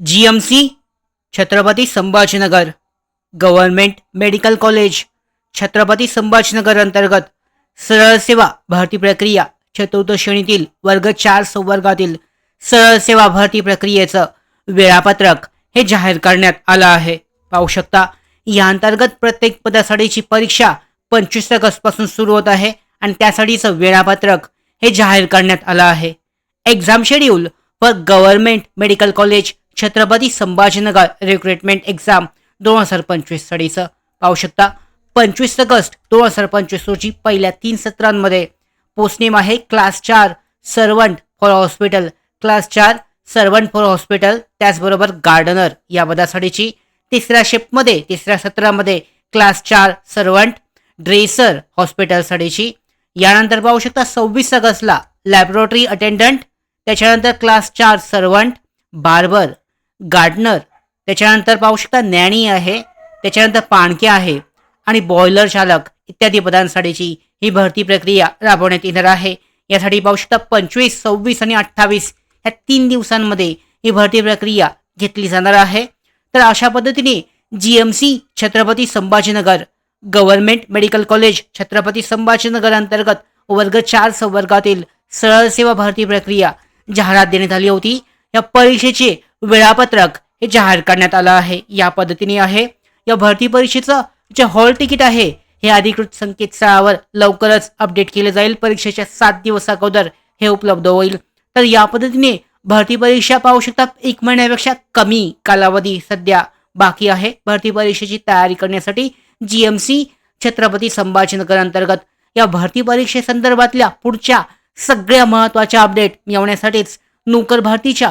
G M C Chhatrapati Sambhajinagar government medical college Chhatrapati Sambhajinagar अंतर्गत सरळ सेवा भरती प्रक्रिया चतुर्थ श्रेणीतील वर्ग चार संवर्गातील सरळ सेवा भरती प्रक्रियेचं वेळापत्रक हे जाहीर करण्यात आलं आहे. पाहू शकता या अंतर्गत प्रत्येक पदासाठीची परीक्षा पंचवीस ऑगस्टपासून सुरू होत आहे आणि त्यासाठीचं वेळापत्रक हे जाहीर करण्यात आलं आहे. Exam schedule for government medical college Chhatrapati Sambhajinagar recruitment exam दोन हजार पंचवीस सडीचं. पाहू शकता पंचवीस ऑगस्ट दोन हजार पंचवीस रोजी पहिल्या तीन सत्रांमध्ये पोस्टनेम आहे क्लास चार सर्वंट फॉर हॉस्पिटल. क्लास चार सर्वंट फॉर हॉस्पिटल त्याचबरोबर गार्डनर या पदासाठीची. तिसऱ्या शिफ्टमध्ये तिसऱ्या सत्रामध्ये क्लास चार सर्वंट ड्रेसर हॉस्पिटलसाठीची यानंतर पाहू शकता सव्वीस ऑगस्टला लॅबोरेटरी अटेंडंट त्याच्यानंतर क्लास चार सर्वंट बार्बर गार्डनर. त्याच्यानंतर पाहू शकता न्याणी आहे त्याच्यानंतर पाणके आहे आणि बॉयलर चालक इत्यादी पदांसाठीची ही भरती प्रक्रिया राबवण्यात येणार आहे. यासाठी पाहू शकता पंचवीस सव्वीस आणि अठ्ठावीस ह्या तीन दिवसांमध्ये ही भरती प्रक्रिया घेतली जाणार आहे. तर अशा पद्धतीने G M C Chhatrapati Sambhajinagar government medical college Chhatrapati Sambhajinagar अंतर्गत वर्ग चार संवर्गातील सरळ सेवा भरती प्रक्रिया जाहिरात देण्यात आली होती. या परीक्षेचे वेळापत्रक हे जाहीर करण्यात आलं आहे. या पद्धतीने आहे. या भरती परीक्षेचं जे हॉल तिकीट आहे हे अधिकृत संकेतस्थळावर लवकरच अपडेट केलं जाईल. परीक्षेच्या सात दिवस अगोदर हे उपलब्ध होईल. तर या पद्धतीने भरती परीक्षा पाहू शकता. एक महिन्यापेक्षा कमी कालावधी सध्या बाकी आहे. भरती परीक्षेची तयारी करण्यासाठी G M C Chhatrapati Sambhajinagar अंतर्गत या भरती परीक्षेसंदर्भातल्या पुढच्या सगळ्या महत्त्वाच्या अपडेट मिळवण्यासाठीच नोकर भारतीच्या